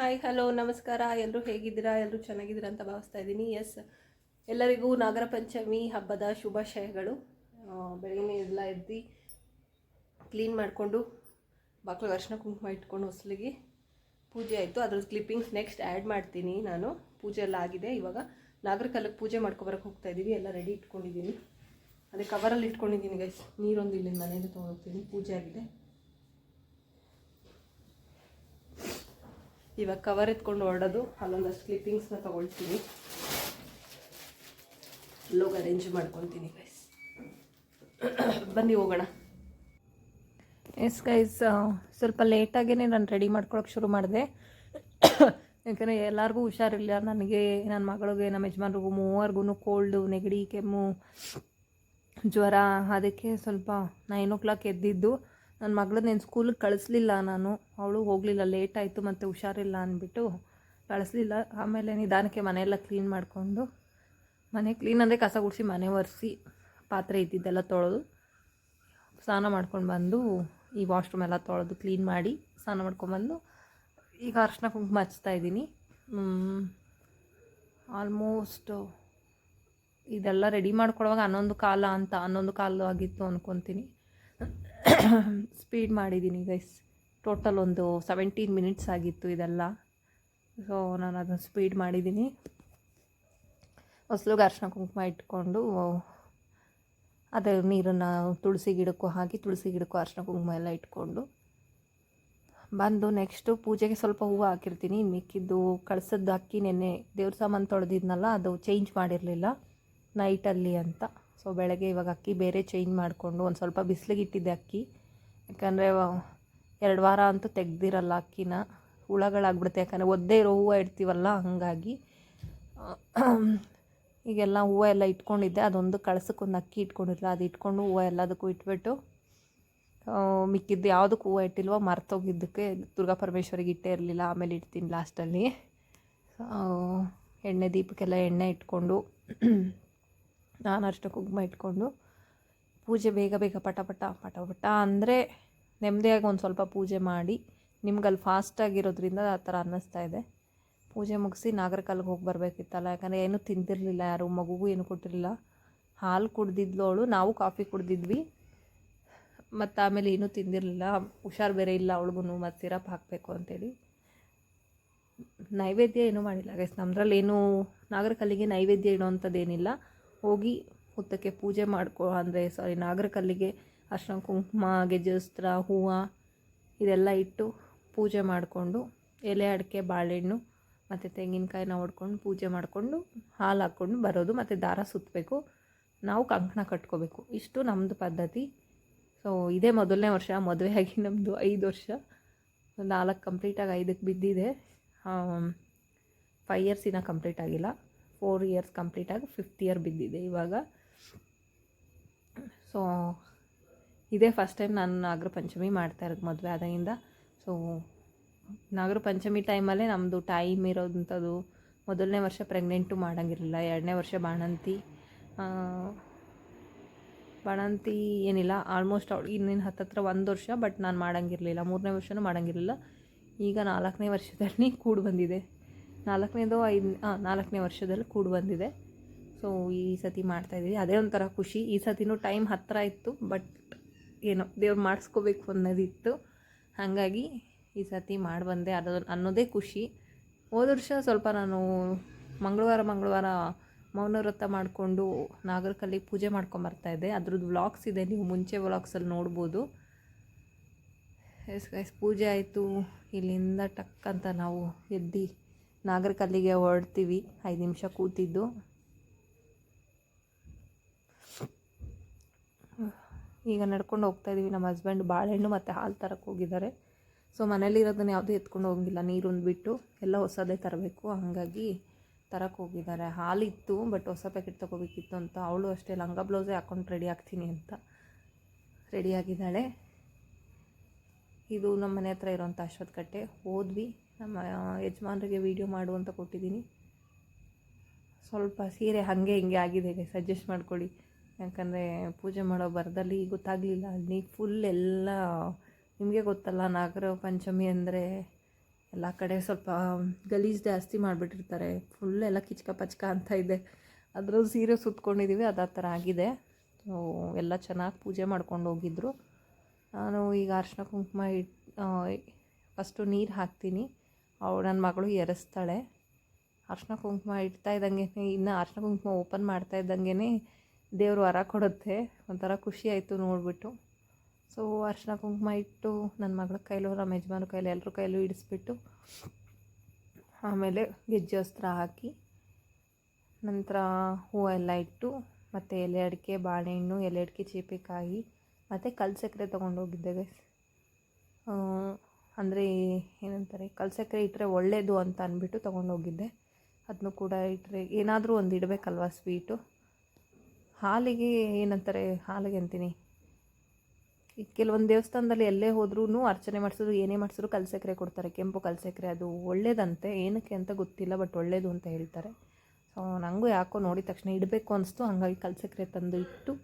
Hi hello ನಮಸ್ಕಾರ. ಎಲ್ಲರೂ ಹೇಗಿದ್ದೀರಾ? ಎಲ್ಲರೂ ಚೆನ್ನಾಗಿದ್ದೀರಾ ಅಂತ ಭಾವಿಸ್ತಾ ಇದ್ದೀನಿ. ಎಸ್ ಎಲ್ಲರಿಗೂ ನಾಗರ ಪಂಚಮಿ ಹಬ್ಬದ ಶುಭಾಶಯಗಳು. ಬೆಳಗ್ಗೆ ಎಲ್ಲ ಎದ್ದು ಕ್ಲೀನ್ ಮಾಡಿಕೊಂಡು ಬಾಕ್ಲಿಗೆ ಅರ್ಶಿನ ಕುಂಕುಮ ಇಟ್ಕೊಂಡು ಹೊಸಲಿಗೆ ಪೂಜೆ ಆಯಿತು. ಅದ್ರ ಕ್ಲಿಪ್ಪಿಂಗ್ಸ್ ನೆಕ್ಸ್ಟ್ ಆ್ಯಡ್ ಮಾಡ್ತೀನಿ ನಾನು. ಪೂಜೆ ಎಲ್ಲ ಆಗಿದೆ. ಇವಾಗ ನಾಗರಕಲ್ಲಕ್ಕೆ ಪೂಜೆ ಮಾಡ್ಕೊಬರಕ್ಕೆ ಹೋಗ್ತಾ ಇದ್ದೀವಿ. ಎಲ್ಲ ರೆಡಿ ಇಟ್ಕೊಂಡಿದ್ದೀನಿ. ಅದೇ ಕವರಲ್ಲಿ ಇಟ್ಕೊಂಡಿದ್ದೀನಿ ಗೈಸ್ ನೀರೊಂದು ಇಲ್ಲಿ ಮನೆಯಿಂದ ತೊಗೊಂಡೋಗ್ತೀನಿ ಪೂಜೆ ಆಗಿದೆ. ಇವಾಗ ಕವರ್ ಎತ್ಕೊಂಡು ಹೊರಡೋದು, ಅಲ್ಲೊಂದಷ್ಟು ಕ್ಲಿಪ್ಪಿಂಗ್ಸ್ನ ತಗೊಳ್ತೀನಿ. ಲೋಗ್ ಅರೇಂಜ್ ಮಾಡ್ಕೊತೀನಿ ಗೈಸ್ ಬನ್ನಿ ಹೋಗೋಣ. ಎಸ್ ಗೈಸ್ ಸ್ವಲ್ಪ ಲೇಟಾಗೇ ನಾನು ರೆಡಿ ಮಾಡ್ಕೊಳಕ್ಕೆ ಶುರು ಮಾಡಿದೆ. ಯಾಕಂದರೆ ಎಲ್ಲರಿಗೂ ಹುಷಾರಿಲ್ಲ. ನನಗೆ ನನ್ನ ಮಗಳಿಗೆ ನಮ್ಮ ಯಜಮಾನ್ರಿಗೂ ಮೂವರ್ಗೂ ಕೋಲ್ಡು ನೆಗಡಿ, ಕೆಮ್ಮು, ಜ್ವರ, ಅದಕ್ಕೆ ಸ್ವಲ್ಪ ನೈನ್ ಓ ಕ್ಲಾಕ್ ಎದ್ದಿದ್ದು. ನನ್ನ ಮಗಳನ್ನ ಏನು ಸ್ಕೂಲಿಗೆ ಕಳಿಸ್ಲಿಲ್ಲ ನಾನು. ಅವಳು ಹೋಗಲಿಲ್ಲ ಲೇಟ್ ಆಯಿತು ಮತ್ತು ಹುಷಾರಿಲ್ಲ ಅಂದ್ಬಿಟ್ಟು ಕಳಿಸ್ಲಿಲ್ಲ. ಆಮೇಲೆ ನಿಧಾನಕ್ಕೆ ಮನೆಯೆಲ್ಲ ಕ್ಲೀನ್ ಮಾಡಿಕೊಂಡು ಮನೆ ಕ್ಲೀನ್ ಅಂದರೆ ಕಸ ಗುಡಿಸಿ ಮನೆ ಒರೆಸಿ ಪಾತ್ರೆ ಇದ್ದಿದ್ದೆಲ್ಲ ತೊಳೆದು ಸ್ನಾನ ಮಾಡ್ಕೊಂಡು ಬಂದು ಈ ವಾಶ್ರೂಮ್ ಎಲ್ಲ ತೊಳೆದು ಕ್ಲೀನ್ ಮಾಡಿ ಸ್ನಾನ ಮಾಡ್ಕೊಂಡ್ಬಂದು ಈಗ ಅರ್ಶಿನ ಕುಂಕುಮ ಹಚ್ತಾ ಇದ್ದೀನಿ. ಆಲ್ಮೋಸ್ಟ್ ಇದೆಲ್ಲ ರೆಡಿ ಮಾಡ್ಕೊಳ್ಳುವಾಗ ಹನ್ನೊಂದು ಕಾಲ ಅಂತ, ಹನ್ನೊಂದು ಕಾಲು ಆಗಿತ್ತು ಅಂದ್ಕೊತೀನಿ ಸ್ಪೀಡ್ ಮಾಡಿದ್ದೀನಿ ಗೈಸ್ ಟೋಟಲ್ ಒಂದು ಸೆವೆಂಟೀನ್ ಮಿನಿಟ್ಸ್ ಆಗಿತ್ತು ಇದೆಲ್ಲ. ಸೊ ನಾನು ಅದನ್ನು ಸ್ಪೀಡ್ ಮಾಡಿದ್ದೀನಿ. ಹೊಸ್ಲಿಗೆ ಅರ್ಶಿನ ಕುಂಕುಮ ಇಟ್ಕೊಂಡು ಅದೇ ನೀರನ್ನು ತುಳಸಿ ಗಿಡಕ್ಕೂ ಹಾಕಿ, ತುಳಸಿ ಗಿಡಕ್ಕೂ ಅರ್ಶಿನ ಕುಂಕುಮ ಎಲ್ಲ ಇಟ್ಕೊಂಡು, ಬಂದು ನೆಕ್ಸ್ಟು ಪೂಜೆಗೆ ಸ್ವಲ್ಪ ಹೂವು ಹಾಕಿರ್ತೀನಿ. ಮಿಕ್ಕಿದ್ದು ಕಳ್ಸದ್ದು ಅಕ್ಕಿ ನೆನ್ನೆ ದೇವ್ರ ಸಾಮಾನು ತೊಳೆದಿದ್ನಲ್ಲ, ಅದು ಚೇಂಜ್ ಮಾಡಿರಲಿಲ್ಲ ನೈಟಲ್ಲಿ ಅಂತ. ಸೊ ಬೆಳಗ್ಗೆ ಇವಾಗ ಅಕ್ಕಿ ಬೇರೆ ಚೇಂಜ್ ಮಾಡಿಕೊಂಡು ಒಂದು ಸ್ವಲ್ಪ ಬಿಸಿಲಿಗೆ ಇಟ್ಟಿದ್ದೆ ಅಕ್ಕಿ. ಯಾಕಂದರೆ ಎರಡು ವಾರ ಅಂತೂ ತೆಗ್ದಿರಲ್ಲ ಅಕ್ಕಿನ. ಹುಳಗಳಾಗ್ಬಿಡುತ್ತೆ. ಯಾಕಂದರೆ ಒದ್ದೇ ಇರೋ ಹೂವು ಇಡ್ತೀವಲ್ಲ, ಹಾಗಾಗಿ. ಈಗೆಲ್ಲ ಹೂವು ಎಲ್ಲ ಇಟ್ಕೊಂಡಿದ್ದೆ. ಅದೊಂದು ಕಳ್ಸಕ್ಕೊಂದು ಅಕ್ಕಿ ಇಟ್ಕೊಂಡಿರಲ್ಲ ಅದು ಇಟ್ಕೊಂಡು ಹೂವು ಎಲ್ಲದಕ್ಕೂ ಇಟ್ಬಿಟ್ಟು ಮಿಕ್ಕಿದ್ದು ಯಾವುದಕ್ಕೂ ಹೂವು ಇಟ್ಟಿಲ್ವೋ ಮರ್ತೋಗಿದ್ದಕ್ಕೆ ದುರ್ಗಾ ಪರಮೇಶ್ವರಿಗೆ ಇಟ್ಟೇ ಇರಲಿಲ್ಲ. ಆಮೇಲೆ ಇಡ್ತೀನಿ ಲಾಸ್ಟಲ್ಲಿ. ಎಣ್ಣೆ ದೀಪಕ್ಕೆಲ್ಲ ಎಣ್ಣೆ ಇಟ್ಕೊಂಡು ನಾನು ಅಷ್ಟು ಕುಂಕುಮ ಇಟ್ಕೊಂಡು ಪೂಜೆ ಬೇಗ ಬೇಗ ಪಟ ಪಟ ಪಟ ಪಟ ಅಂದರೆ ನೆಮ್ಮದಿಯಾಗಿ ಒಂದು ಸ್ವಲ್ಪ ಪೂಜೆ ಮಾಡಿ ನಿಮ್ಗಲ್ಲಿ ಫಾಸ್ಟಾಗಿರೋದ್ರಿಂದ ಆ ಥರ ಅನ್ನಿಸ್ತಾ ಇದೆ. ಪೂಜೆ ಮುಗಿಸಿ ನಾಗರಕಲ್ಗೆ ಹೋಗಿ ಬರಬೇಕಿತ್ತಲ್ಲ, ಯಾಕಂದರೆ ಏನೂ ತಿಂದಿರಲಿಲ್ಲ, ಯಾರು ಮಗುಗೂ ಏನು ಕೊಟ್ಟಿರಲಿಲ್ಲ. ಹಾಲು ಕುಡ್ದಿದ್ಲು ಅವಳು ನಾವು ಕಾಫಿ ಕುಡ್ದಿದ್ವಿ. ಮತ್ತು ಆಮೇಲೆ ಏನೂ ತಿಂದಿರಲಿಲ್ಲ, ಹುಷಾರು ಬೇರೆ ಇಲ್ಲ ಅವಳಿಗೂ ಮತ್ತು ಸಿರಪ್ ಹಾಕಬೇಕು ಅಂತೇಳಿ. ನೈವೇದ್ಯ ಏನೂ ಮಾಡಿಲ್ಲ. ಗೈಸ್ ನಮ್ಮದ್ರಲ್ಲಿ ಏನು ನಾಗರಕಲ್ಲಿಗೆ ನೈವೇದ್ಯ ಇಡೋವಂಥದ್ದೇನಿಲ್ಲ. ಹೋಗಿ ಹುತ್ತಕ್ಕೆ ಪೂಜೆ ಮಾಡ್ಕೊ, ಅಂದರೆ ಸಾರಿ ನಾಗರಕಲ್ಲಿಗೆ ಅರ್ಶನ ಕುಂಕುಮ ಗೆಜಸ್ತ್ರ ಹೂವು ಇದೆಲ್ಲ ಇಟ್ಟು ಪೂಜೆ ಮಾಡಿಕೊಂಡು ಎಲೆ, ಅಡಿಕೆ, ಬಾಳೆಹಣ್ಣು ಮತ್ತು ತೆಂಗಿನಕಾಯಿನ ಹೊಡ್ಕೊಂಡು ಪೂಜೆ ಮಾಡಿಕೊಂಡು ಹಾಲು ಹಾಕ್ಕೊಂಡು ಬರೋದು ಮತ್ತು ದಾರ ಸುತ್ತಬೇಕು ನಾವು ಕಂಕಣ ಕಟ್ಕೋಬೇಕು. ಇಷ್ಟು ನಮ್ಮದು ಪದ್ಧತಿ. ಸೊ ಇದೇ ಮೊದಲನೇ ವರ್ಷ, ಮದುವೆ ಆಗಿ ನಮ್ಮದು ಐದು ವರ್ಷ. ನಾಲ್ಕು ಕಂಪ್ಲೀಟಾಗಿ ಐದಕ್ಕೆ ಬಿದ್ದಿದೆ. ಫೈ ಇಯರ್ಸ್ ಇನ್ನೂ ಕಂಪ್ಲೀಟ್ ಆಗಿಲ್ಲ. ಫೋರ್ ಇಯರ್ಸ್ ಕಂಪ್ಲೀಟಾಗಿ ಫಿಫ್ತ್ ಇಯರ್ ಬಿದ್ದಿದೆ ಇವಾಗ. ಸೊ ಇದೇ ಫಸ್ಟ್ ಟೈಮ್ ನಾನು ನಾಗರ ಪಂಚಮಿ ಮಾಡ್ತಾ ಇರೋದು ಮದುವೆ ಆದಾಗಿಂದ. ಸೊ ನಾಗರ ಪಂಚಮಿ ಟೈಮಲ್ಲೇ ನಮ್ಮದು ಟೈಮ್ ಇರೋದಂಥದ್ದು ಮೊದಲನೇ ವರ್ಷ ಪ್ರೆಗ್ನೆಂಟು ಮಾಡೋಂಗಿರಲಿಲ್ಲ, ಎರಡನೇ ವರ್ಷ ಬಾಣಂತಿ. ಬಾಣಂತಿ ಏನಿಲ್ಲ ಆಲ್ಮೋಸ್ಟ್ ಅವ್ಳು ಇನ್ನೇನು ಹತ್ತತ್ರ ಒಂದು ವರ್ಷ ಬಟ್ ನಾನು ಮಾಡೋಂಗಿರಲಿಲ್ಲ, ಮೂರನೇ ವರ್ಷನೂ ಮಾಡೋಂಗಿರಲಿಲ್ಲ. ಈಗ ನಾಲ್ಕನೇ ವರ್ಷದಲ್ಲಿ ಕೂಡಿ ಬಂದಿದೆ. ನಾಲ್ಕನೇದು ಐದು ನಾಲ್ಕನೇ ವರ್ಷದಲ್ಲಿ ಕೂಡು ಬಂದಿದೆ. ಸೊ ಈ ಸತಿ ಮಾಡ್ತಾಯಿದ್ದೀವಿ ಅದೇ ಒಂಥರ ಖುಷಿ. ಈ ಸತಿನೂ ಟೈಮ್ ಹತ್ತಿರ ಇತ್ತು ಬಟ್ ಏನೋ ದೇವ್ರು ಮಾಡಿಸ್ಕೋಬೇಕು ಅನ್ನೋದಿತ್ತು. ಹಾಗಾಗಿ ಈ ಸತಿ ಮಾಡಿ ಬಂದೆ ಅದು ಅನ್ನೋದೇ ಖುಷಿ. ಹೋದ ವರ್ಷ ಸ್ವಲ್ಪ ನಾನು ಮಂಗಳವಾರ ಮಂಗಳವಾರ ಮೌನ ವ್ರತ ಮಾಡಿಕೊಂಡು ನಾಗರಕಲ್ಲಿ ಪೂಜೆ ಮಾಡ್ಕೊಂಬರ್ತಾಯಿದ್ದೆ ಅದ್ರದ್ದು ವ್ಲಾಗ್ಸ್ ಇದೆ, ನೀವು ಮುಂಚೆ ವ್ಲಾಗ್ಸಲ್ಲಿ ನೋಡ್ಬೋದು. ಎಸ್ ಎಸ್, ಪೂಜೆ ಆಯಿತು. ಇಲ್ಲಿಂದ ಟಕ್ ಅಂತ ನಾವು ಎದ್ದು ನಾಗರಕಲ್ಲಿಗೆ ಹೊರಡ್ತೀವಿ. ಐದು ನಿಮಿಷ ಕೂತಿದ್ದು. ಈಗ ನಡ್ಕೊಂಡು ಹೋಗ್ತಾ ಇದ್ದೀವಿ ನಮ್ಮ ಹಸ್ಬೆಂಡ್ ಬಾಳೆಹಣ್ಣು ಮತ್ತು ಹಾಲು ತರಕ್ಕೆ ಹೋಗಿದ್ದಾರೆ. ಸೊ ಮನೇಲಿರೋದನ್ನ ಯಾವುದೂ ಎತ್ಕೊಂಡು ಹೋಗಿಲ್ಲ. ನೀರೊಂದು ಬಿಟ್ಟು ಎಲ್ಲ ಹೊಸದೇ ತರಬೇಕು. ಹಾಗಾಗಿ ತರಕ್ಕೆ ಹೋಗಿದ್ದಾರೆ. ಹಾಲಿತ್ತು ಬಟ್ ಹೊಸ ಪ್ಯಾಕೆಟ್ ತೊಗೋಬೇಕಿತ್ತು ಅಂತ. ಅವಳು ಅಷ್ಟೇ, ಲಂಗ ಬ್ಲೌಸೇ ಹಾಕ್ಕೊಂಡು ರೆಡಿ ಆಗ್ತೀನಿ ಅಂತ ರೆಡಿಯಾಗಿದ್ದಾಳೆ ಇದು ನಮ್ಮ ಮನೆ ಹತ್ರ ಇರೋಂಥ ಅಶ್ವತ್ಥ ಕಟ್ಟೆ ಹೋದ್ವಿ. ನಮ್ಮ ಯಜಮಾನ್ರಿಗೆ ವೀಡಿಯೋ ಮಾಡು ಅಂತ ಕೊಟ್ಟಿದ್ದೀನಿ. ಸ್ವಲ್ಪ ಸೀರೆ ಹಾಗೆ ಹಿಂಗೆ ಆಗಿದೆ ಸಜೆಸ್ಟ್ ಮಾಡ್ಕೊಳ್ಳಿ. ಯಾಕಂದರೆ ಪೂಜೆ ಮಾಡೋ ಬರದಲ್ಲಿ ಗೊತ್ತಾಗಲಿಲ್ಲ. ಅಲ್ಲಿ ಫುಲ್ ಎಲ್ಲ, ನಿಮಗೆ ಗೊತ್ತಲ್ಲ, ನಾಗರ ಪಂಚಮಿ ಅಂದರೆ ಎಲ್ಲ ಕಡೆ ಸ್ವಲ್ಪ, ಗಲೀಜು ಜಾಸ್ತಿ ಮಾಡಿಬಿಟ್ಟಿರ್ತಾರೆ. ಫುಲ್ ಎಲ್ಲ ಕಿಚ್ಕ ಪಚ್ಕ ಅಂತ ಇದೆ. ಅದರಲ್ಲೂ ಸೀರೆ ಸುತ್ಕೊಂಡಿದ್ದೀವಿ ಅದು ಆ ಥರ ಆಗಿದೆ. ಎಲ್ಲ ಚೆನ್ನಾಗಿ ಪೂಜೆ ಮಾಡ್ಕೊಂಡು ಹೋಗಿದ್ರು. ನಾನು ಈಗ ಅರ್ಶಿನ ಕುಂಕುಮ ಇಟ್ ಫಸ್ಟು ನೀರು ಹಾಕ್ತೀನಿ. ಅವಳು ನನ್ನ ಮಗಳು ಎರೆಸ್ತಾಳೆ. ಅರ್ಶಿನ ಕುಂಕುಮ ಇಡ್ತಾ ಇದ್ದಂಗೆ, ಇನ್ನು ಅರ್ಶಿನ ಕುಂಕುಮ ಓಪನ್ ಮಾಡ್ತಾ ಇದ್ದಂಗೆ ದೇವರು ವರ ಕೊಡುತ್ತೆ. ಒಂಥರ ಖುಷಿ ಆಯಿತು ನೋಡಿಬಿಟ್ಟು. ಸೊ ಅರ್ಶಿನ ಕುಂಕುಮ ಇಟ್ಟು ನನ್ನ ಮಗಳ ಕೈಲೂ, ನಮ್ಮ ಯಜಮಾನ ಕೈಲಿ ಎಲ್ಲರ ಕೈಲೂ ಇಡಿಸ್ಬಿಟ್ಟು ಆಮೇಲೆ ಗೆಜ್ಜೆ ವಸ್ತ್ರ ಹಾಕಿ, ನಂತರ ಹೂವೆಲ್ಲ ಇಟ್ಟು, ಮತ್ತು ಎಲೆ ಅಡಿಕೆ, ಬಾಳೆಹಣ್ಣು, ಎಲೆ ಅಡಿಕೆ ಚೀಪಿಕಾಯಿ ಮತ್ತು ಕಲ್ಸಕ್ಕರೆ ಸಕ್ಕರೆ ತೊಗೊಂಡೋಗಿದ್ದೆ ಗೈಸ್ ಅಂದರೆ ಏನಂತಾರೆ ಕಲ್ಸಕ್ಕರೆ ಇಟ್ಟರೆ ಒಳ್ಳೆಯದು ಅಂತ ಅಂದ್ಬಿಟ್ಟು ತೊಗೊಂಡೋಗಿದ್ದೆ. ಅದನ್ನು ಕೂಡ ಇಟ್ಟರೆ ಏನಾದರೂ ಒಂದು ಇಡಬೇಕಲ್ವ ಸ್ವೀಟು. ಹಾಲಿಗೆ ಏನಂತಾರೆ, ಹಾಲಿಗೆ ಅಂತೀನಿ. ಈ ಕೆಲವೊಂದು ದೇವಸ್ಥಾನದಲ್ಲಿ ಎಲ್ಲೇ ಹೋದ್ರೂ ಅರ್ಚನೆ ಮಾಡಿಸೋದು ಏನೇ ಮಾಡಿಸಿದ್ರು ಕಲ್ಸಕ್ಕರೆ ಕೊಡ್ತಾರೆ. ಕೆಂಪು ಕಲ್ಸಕ್ಕರೆ ಅದು ಒಳ್ಳೇದಂತೆ, ಏನಕ್ಕೆ ಅಂತ ಗೊತ್ತಿಲ್ಲ, ಬಟ್ ಒಳ್ಳೇದು ಅಂತ ಹೇಳ್ತಾರೆ. ಸೊ ನನಗೂ ಯಾಕೋ ನೋಡಿದ ತಕ್ಷಣ ಇಡಬೇಕು ಅನಿಸ್ತು, ಹಾಗಾಗಿ ಕಲ್ಸಕ್ಕರೆ ತಂದು ಇಟ್ಟು